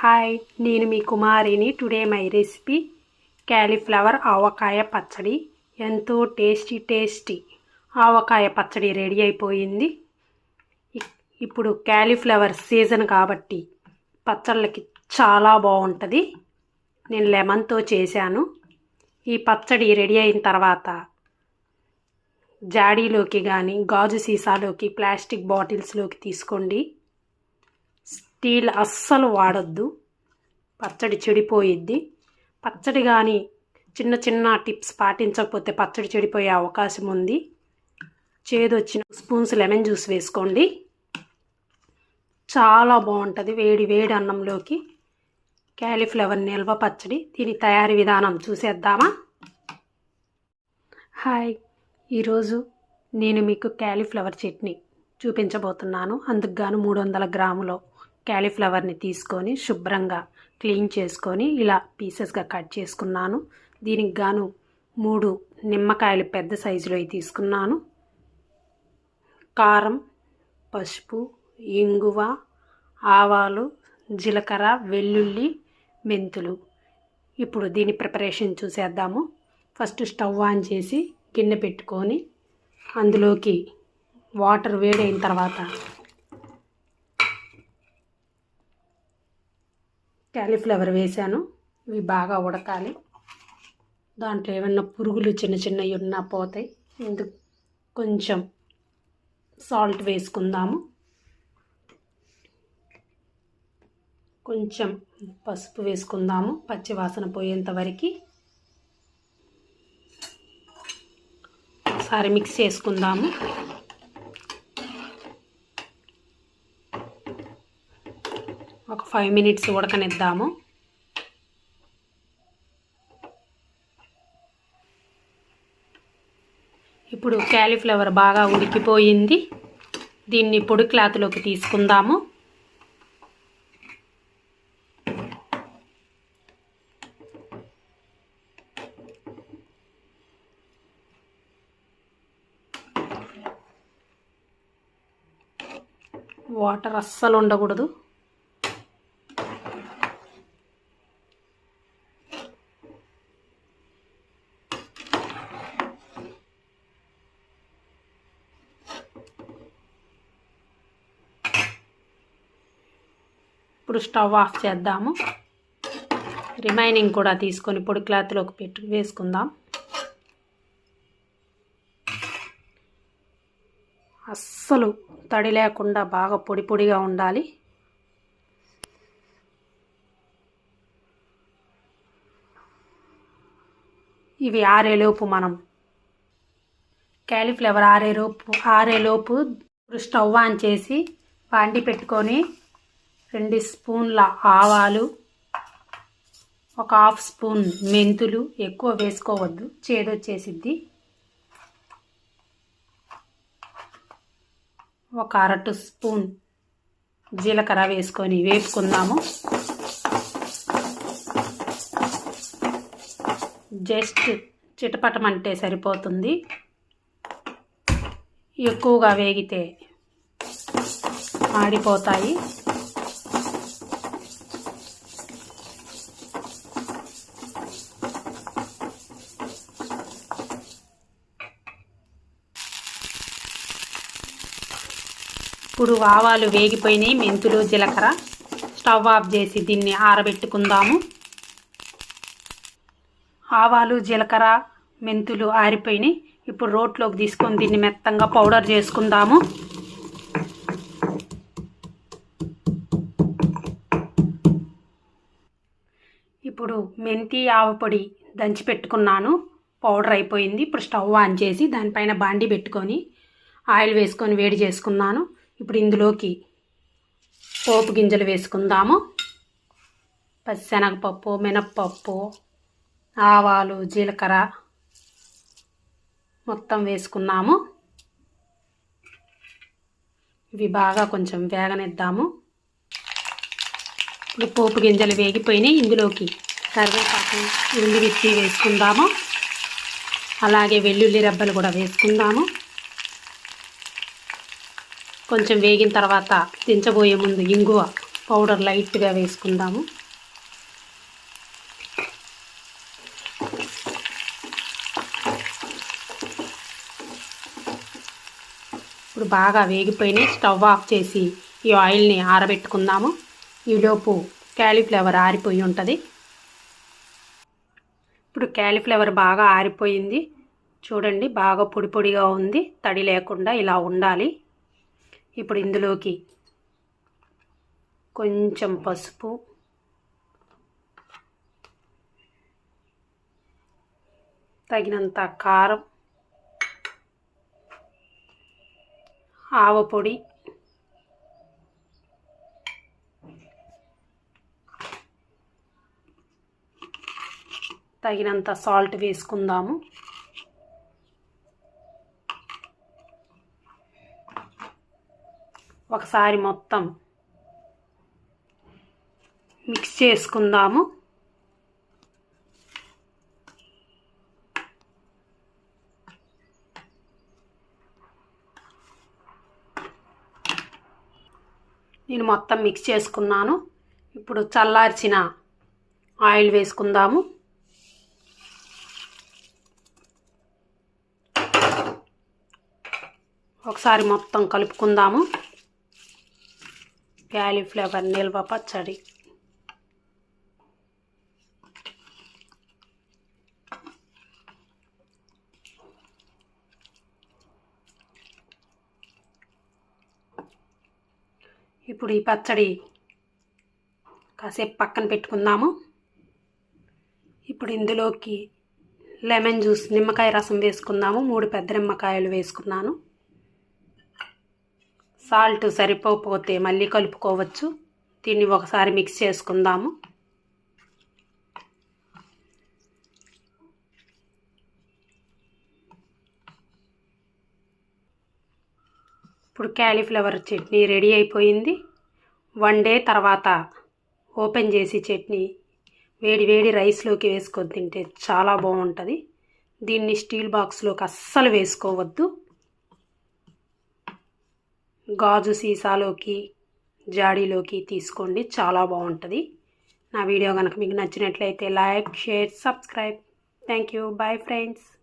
Hi నేను మీ కుమారిని today my recipe. Cauliflower avakaya పచ్చడి. ఎంతో టేస్టీ టేస్టీ. ఆవకాయ పచ్చడి రెడీ అయిపోయింది. ఇప్పుడు క్యాలీఫ్లవర్ సీజన్ కాబట్టి పచ్చళ్ళకి చాలా బాగుంటుంది నేను లెమన్తో చేశాను. ఈ పచ్చడి రెడీ అయిన తర్వాత జాడీలోకి కానీ గాజు సీసాలోకి ప్లాస్టిక్ బాటిల్స్లోకి తీసుకోండి. స్టీల్ అస్సలు వాడొద్దు. పచ్చడి చెడిపోయిద్ది. పచ్చడి కానీ చిన్న చిన్న టిప్స్ పాటించకపోతే పచ్చడి చెడిపోయే అవకాశం ఉంది. చేదొచ్చిన స్పూన్స్ లెమన్ జ్యూస్ వేసుకోండి. చాలా బాగుంటుంది. వేడి వేడి అన్నంలోకి క్యాలీఫ్లవర్ నిల్వ పచ్చడి దీని తయారీ విధానం చూసేద్దామా? హాయ్. ఈరోజు నేను మీకు క్యాలీఫ్లవర్ చట్నీ చూపించబోతున్నాను. అందుకు గాను మూడు వందల గ్రాములో. క్యాలీఫ్లవర్ని తీసుకొని శుభ్రంగా క్లీన్ చేసుకొని ఇలా పీసెస్గా కట్ చేసుకున్నాను. దీనికి గాను మూడు నిమ్మకాయలు పెద్ద సైజులో తీసుకున్నాను. కారం పసుపు ఇంగువ ఆవాలు జీలకర్ర వెల్లుల్లి మెంతులు. ఇప్పుడు దీని ప్రిపరేషన్ చూసేద్దాము. ఫస్ట్ స్టవ్ ఆన్ చేసి గిన్నె పెట్టుకొని అందులోకి వాటర్ వేడైన తర్వాత క్యాలీఫ్లవర్ వేసాను ఇవి బాగా ఉడకాలి. దాంట్లో ఏమన్నా పురుగులు చిన్న చిన్నవి ఉన్నా పోతాయి. ఇందుకు కొంచెం సాల్ట్ వేసుకుందాము. కొంచెం పసుపు వేసుకుందాము. పచ్చివాసన పోయేంత వరకు. ఒకసారి మిక్స్ చేసుకుందాము. ఒక ఫైవ్ మినిట్స్ ఉడకనిద్దాము. ఇప్పుడు క్యాలీఫ్లవర్ బాగా ఉడికిపోయింది. దీన్ని పొడి క్లాత్లోకి తీసుకుందాము. వాటర్ అస్సలు ఉండకూడదు. ఇప్పుడు స్టవ్ ఆఫ్ చేద్దాము. రిమైనింగ్ కూడా తీసుకొని పొడి క్లాత్లోకి పెట్టు వేసుకుందాం. అస్సలు తడి లేకుండా బాగా పొడి పొడిగా ఉండాలి. ఇవి ఆరేలోపు మనం క్యాలీఫ్లవర్ ఆరేలోపు ఆరేలోపు స్టవ్ ఆన్ చేసి బాండి పెట్టుకొని రెండు స్పూన్ల ఆవాలు ఒక హాఫ్ స్పూన్ మెంతులు ఎక్కువ వేసుకోవద్దు చేదొచ్చేసిద్ది. ఒక అరటు స్పూన్ జీలకర్ర వేసుకొని వేపుకుందాము. జస్ట్ చిటపటమంటే సరిపోతుంది. ఎక్కువగా వేగితే ఆడిపోతాయి ఇప్పుడు ఆవాలు వేగిపోయినాయి. మెంతులు జీలకర్ర. స్టవ్ ఆఫ్ చేసి దీన్ని ఆరబెట్టుకుందాము. ఆవాలు జీలకర్ర మెంతులు ఆరిపోయినాయి. ఇప్పుడు రోట్లోకి తీసుకొని దీన్ని మెత్తంగా పౌడర్ చేసుకుందాము. ఇప్పుడు మెంతి ఆవపొడి దంచి పెట్టుకున్నాను. పౌడర్ అయిపోయింది. ఇప్పుడు స్టవ్ ఆన్ చేసి దానిపైన బాండి పెట్టుకొని ఆయిల్ వేసుకొని వేడి చేసుకున్నాను. ఇప్పుడు ఇందులోకి పోపు గింజలు వేసుకుందాము. పచ్చిశనగపప్పు మినప్పప్పు ఆవాలు జీలకర్ర మొత్తం వేసుకున్నాము. ఇవి బాగా కొంచెం వేగనిద్దాము. ఇప్పుడు పోపు గింజలు వేగిపోయినాయి. ఇందులోకి కరివేపాకు ఉల్లిమిర్చి వేసుకుందాము. అలాగే వెల్లుల్లి రెబ్బలు కూడా వేసుకుందాము. కొంచెం వేగిన తర్వాత దించబోయే ముందు ఇంగువ పౌడర్ లైట్గా వేసుకుందాము. ఇప్పుడు బాగా వేగిపోయినాయి స్టవ్ ఆఫ్ చేసి ఈ ఆయిల్ని ఆరబెట్టుకుందాము. ఈలోపు క్యాలీఫ్లవర్ ఆరిపోయి ఉంటుంది. ఇప్పుడు క్యాలీఫ్లవర్ బాగా ఆరిపోయింది. చూడండి బాగా పొడి పొడిగా ఉంది. తడి లేకుండా ఇలా ఉండాలి. ఇప్పుడు ఇందులోకి కొంచెం పసుపు తగినంత కారం ఆవపొడి తగినంత సాల్ట్ వేసుకుందాము. ఒకసారి మొత్తం మిక్స్ చేసుకుందాము. నేను మొత్తం మిక్స్ చేసుకున్నాను. ఇప్పుడు చల్లార్చిన ఆయిల్ వేసుకుందాము. ఒకసారి మొత్తం కలుపుకుందాము. క్యాలీఫ్లవర్ నిల్వ పచ్చడి. ఇప్పుడు ఈ పచ్చడి కాసేపు పక్కన పెట్టుకుందాము. ఇప్పుడు ఇందులోకి లెమన్ జ్యూస్ నిమ్మకాయ రసం వేసుకుందాము. మూడు పెద్ద నిమ్మకాయలు వేసుకున్నాను. సాల్ట్ సరిపోకపోతే మళ్ళీ కలుపుకోవచ్చు. దీన్ని ఒకసారి మిక్స్ చేసుకుందాము. ఇప్పుడు క్యాలీఫ్లవర్ చట్నీ రెడీ అయిపోయింది. వన్ డే తర్వాత ఓపెన్ చేసి చట్నీ వేడి వేడి రైస్లోకి వేసుకొని తింటే చాలా బాగుంటుంది. దీన్ని స్టీల్ బాక్స్లోకి అస్సలు వేసుకోవద్దు. గాజు సీసాలోకి జాడీలోకి తీసుకోండి. చాలా బాగుంటుంది. నా వీడియో కనుక మీకు నచ్చినట్లయితే like share subscribe. Thank you bye friends.